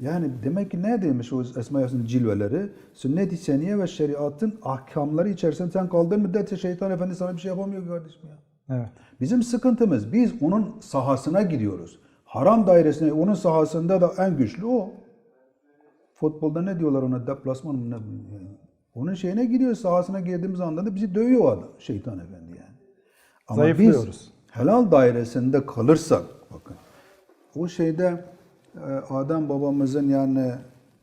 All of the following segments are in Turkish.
Yani demek ki ne demiş o Esma Yasin'in cilveleri? Sünnet-i seniye ve şeriatın ahkamları içerisinde sen kaldığın müddetçe şeytan efendi sana bir şey yapamıyor kardeşim ya. Evet. Bizim sıkıntımız biz onun sahasına gidiyoruz. Haram dairesine onun sahasında da en güçlü o. Futbolda ne diyorlar ona deplasman mı ne? Onun şeyine giriyor sahasına girdiğimiz anda da bizi dövüyor adam şeytan efendi yani. Ama biz helal dairesinde kalırsak bakın o şeyde Adem babamızın yani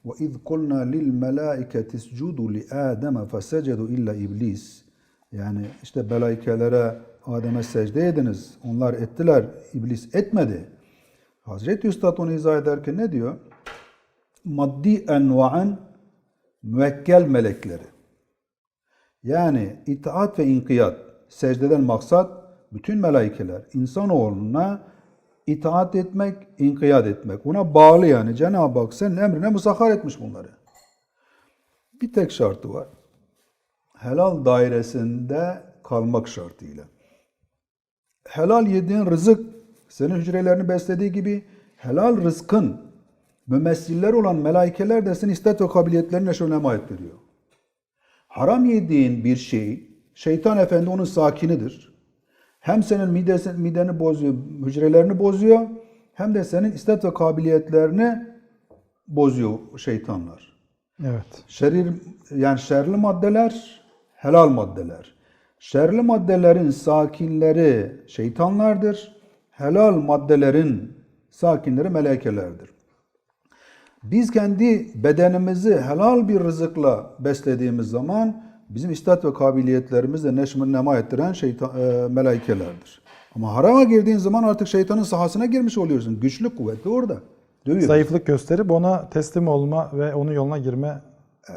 ve iz kulna lil melaiketi iscudu li Adem fesecedu illa iblis yani işte melaikelere Adem'e secde ediniz. Onlar ettiler. iblis etmedi. Hazreti Üstad onu izah ederken ne diyor? Maddi enva'an müvekkel melekleri. Yani itaat ve inkiyat. Secdeden maksat bütün melaikeler insanoğluna itaat etmek, inkiyat etmek. Buna bağlı yani. Cenab-ı Hak senin emrine musahhar etmiş bunları. Bir tek şartı var. Helal dairesinde kalmak şartıyla. Helal yediğin rızık senin hücrelerini beslediği gibi helal rızkın mümessiller olan melaikeler de senin istek ve kabiliyetlerine şöyle emanet veriyor. Haram yediğin bir şey, şeytan efendi onun sakinidir. Hem senin midesi, mideni bozuyor, hücrelerini bozuyor, hem de senin istek ve kabiliyetlerini bozuyor şeytanlar. Evet. Şerir yani şerli maddeler, helal maddeler. Şerli maddelerin sakinleri şeytanlardır. Helal maddelerin sakinleri melekelerdir. Biz kendi bedenimizi helal bir rızıkla beslediğimiz zaman bizim istat ve kabiliyetlerimizle neşmin nema ettiren şeytan, e, melaikelerdir. Ama harama girdiğin zaman artık şeytanın sahasına girmiş oluyorsun. Güçlü kuvvetli orada. Dövüyor. Zayıflık gösterip ona teslim olma ve onun yoluna girme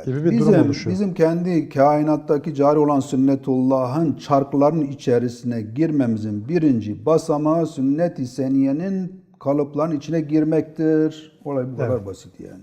gibi bir bizim, durum oluşuyor. Bizim kendi kainattaki cari olan sünnetullah'ın çarklarının içerisine girmemizin birinci basamağı sünnet-i seniyenin kalıpların içine girmektir. Olay bu kadar basit yani.